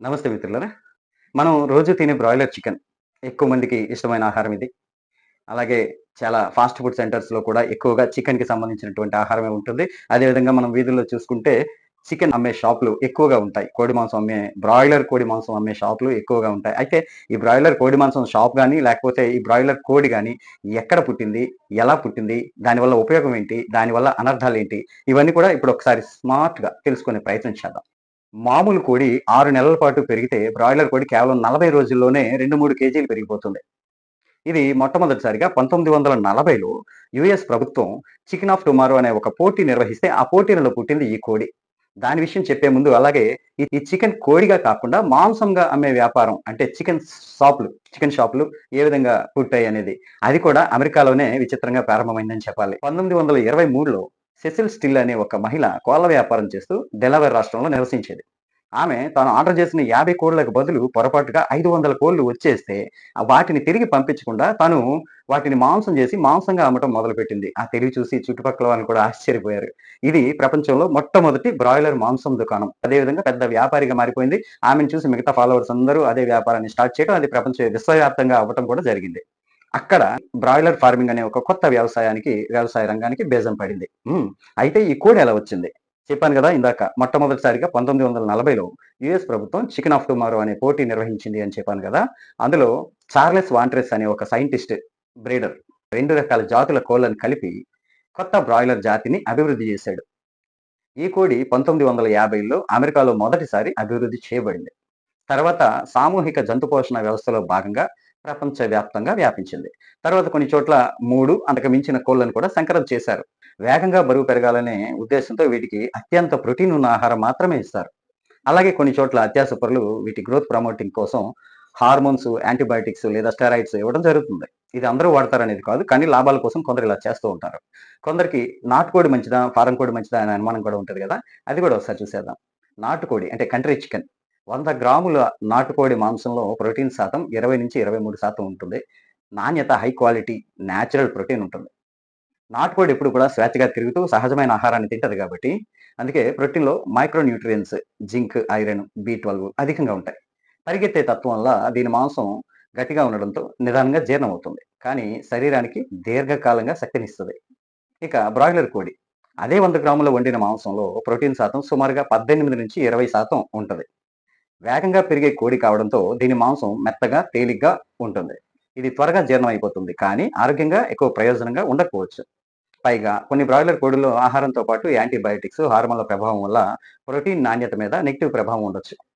నమస్తే మిత్రులరా. మనం రోజు తినే బ్రాయిలర్ చికెన్ ఎక్కువ మందికి ఇష్టమైన ఆహారం ఇది. అలాగే చాలా ఫాస్ట్ ఫుడ్ సెంటర్స్లో కూడా ఎక్కువగా చికెన్కి సంబంధించినటువంటి ఆహారమే ఉంటుంది. అదేవిధంగా మనం వీధుల్లో చూసుకుంటే చికెన్ అమ్మే షాపులు ఎక్కువగా ఉంటాయి. కోడి మాంసం అమ్మే బ్రాయిలర్ కోడి మాంసం అమ్మే షాపులు ఎక్కువగా ఉంటాయి. అయితే ఈ బ్రాయిలర్ కోడి మాంసం షాప్ కానీ లేకపోతే ఈ బ్రాయిలర్ కోడి కానీ ఎక్కడ పుట్టింది ఎలా పుట్టింది దానివల్ల ఉపయోగం ఏంటి దానివల్ల అనర్థాలు ఏంటి ఇవన్నీ కూడా ఇప్పుడు ఒకసారి స్మార్ట్గా తెలుసుకునే ప్రయత్నం చేద్దాం. మామూలు కోడి ఆరు నెలల పాటు పెరిగితే బ్రాయిలర్ కోడి కేవలం నలభై రోజుల్లోనే రెండు మూడు కేజీలు పెరిగిపోతుంది. ఇది మొట్టమొదటిసారిగా పంతొమ్మిది వందల నలభైలో యుఎస్ ప్రభుత్వం చికెన్ ఆఫ్ టుమారో అనే ఒక పోటీ నిర్వహిస్తే ఆ పోటీలలో పుట్టింది ఈ కోడి. దాని విషయం చెప్పే ముందు అలాగే ఈ చికెన్ కోడిగా కాకుండా మాంసంగా అమ్మే వ్యాపారం అంటే చికెన్ షాపులు చికెన్ షాపులు ఏ విధంగా పుట్టాయి అనేది అది కూడా అమెరికాలోనే విచిత్రంగా ప్రారంభమైందని చెప్పాలి. పంతొమ్మిది వందల ఇరవై మూడులో సెసిల్ స్టిల్ అనే ఒక మహిళ కోళ్ళ వ్యాపారం చేస్తూ డెలవేర్ రాష్ట్రంలో నివసించేది. ఆమె తాను ఆర్డర్ చేసిన యాభై కోళ్ళకు బదులు పొరపాటుగా ఐదు వందల కోళ్ళు వచ్చేస్తే వాటిని తిరిగి పంపించకుండా తను వాటిని మాంసం చేసి మాంసంగా అమ్మటం మొదలుపెట్టింది. ఆ తెలివి చూసి చుట్టుపక్కల వాళ్ళు కూడా ఆశ్చర్యపోయారు. ఇది ప్రపంచంలో మొట్టమొదటి బ్రాయిలర్ మాంసం దుకాణం. అదేవిధంగా పెద్ద వ్యాపారిగా మారిపోయింది. ఆమెను చూసి మిగతా ఫాలోవర్స్ అందరూ అదే వ్యాపారాన్ని స్టార్ట్ చేయడం అది ప్రపంచ విశ్వవ్యాప్తంగా అవ్వటం కూడా జరిగింది. అక్కడ బ్రాయిలర్ ఫార్మింగ్ అనే ఒక కొత్త వ్యవసాయానికి వ్యవసాయ రంగానికి బేజం పడింది. అయితే ఈ కోడి ఎలా వచ్చింది? చెప్పాను కదా ఇందాక మొట్టమొదటిసారిగా పంతొమ్మిది వందల నలభైలో యుఎస్ ప్రభుత్వం చికెన్ ఆఫ్ టుమారో అనే పోటీ నిర్వహించింది అని చెప్పాను కదా అందులో చార్లెస్ వాంట్రెస్ అనే ఒక సైంటిస్ట్ బ్రీడర్ రెండు రకాల జాతుల కోళ్ళను కలిపి కొత్త బ్రాయిలర్ జాతిని అభివృద్ధి చేశాడు. ఈ కోడి పంతొమ్మిది వందల యాభైలో అమెరికాలో మొదటిసారి అభివృద్ధి చేయబడింది. తర్వాత సామూహిక జంతు పోషణ వ్యవస్థలో భాగంగా ప్రపంచవ్యాప్తంగా వ్యాపించింది. తర్వాత కొన్ని చోట్ల మూడు అంతకు మించిన కోళ్ళను కూడా సంకరం చేశారు. వేగంగా బరువు పెరగాలనే ఉద్దేశంతో వీటికి అత్యంత ప్రోటీన్ ఉన్న ఆహారం మాత్రమే ఇస్తారు. అలాగే కొన్ని చోట్ల అత్యాసపరులు వీటి గ్రోత్ ప్రమోటింగ్ కోసం హార్మోన్స్ యాంటీబయాటిక్స్ లేదా స్టెరాయిడ్స్ ఇవ్వడం జరుగుతుంది. ఇది అందరూ వాడతారనేది కాదు కానీ లాభాల కోసం కొందరు ఇలా చేస్తూ ఉంటారు. కొందరికి నాటుకోడి మంచిదా ఫారం కోడి మంచిదా అనే అనుమానం కూడా ఉంటుంది కదా అది కూడా ఒకసారి చూసేద్దాం. నాటుకోడి అంటే కంట్రీ చికెన్. వంద గ్రాముల నాటుకోడి మాంసంలో ప్రోటీన్ శాతం ఇరవై నుంచి ఇరవై మూడు శాతం ఉంటుంది. నాణ్యత హై క్వాలిటీ న్యాచురల్ ప్రోటీన్ ఉంటుంది. నాటుకోడి ఎప్పుడు కూడా స్వేచ్ఛగా తిరుగుతూ సహజమైన ఆహారాన్ని తింటది కాబట్టి అందుకే ప్రోటీన్లో micro nutrients zinc iron B twelve అధికంగా ఉంటాయి. పరిగెత్తే తత్వం వల్ల దీని మాంసం గట్టిగా ఉండడంతో నిదానంగా జీర్ణం అవుతుంది కానీ శరీరానికి దీర్ఘకాలంగా శక్తినిస్తుంది. ఇక బ్రాయిలర్ కోడి. అదే వంద గ్రాముల వండిన మాంసంలో ప్రోటీన్ శాతం సుమారుగా పద్దెనిమిది నుంచి ఇరవై శాతం ఉంటుంది. వేగంగా పెరిగే కోడి కావడంతో దీని మాంసం మెత్తగా తేలిగ్గా ఉంటుంది. ఇది త్వరగా జీర్ణం అయిపోతుంది. కానీ ఆరోగ్యంగా ఎక్కువ ప్రయోజనంగా ఉండకపోవచ్చు. పైగా కొన్ని బ్రాయిలర్ కోడిలో ఆహారంతో పాటు యాంటీబయాటిక్స్ హార్మోన్ల ప్రభావం వల్ల ప్రోటీన్ నాణ్యత మీద నెగిటివ్ ప్రభావం ఉండొచ్చు.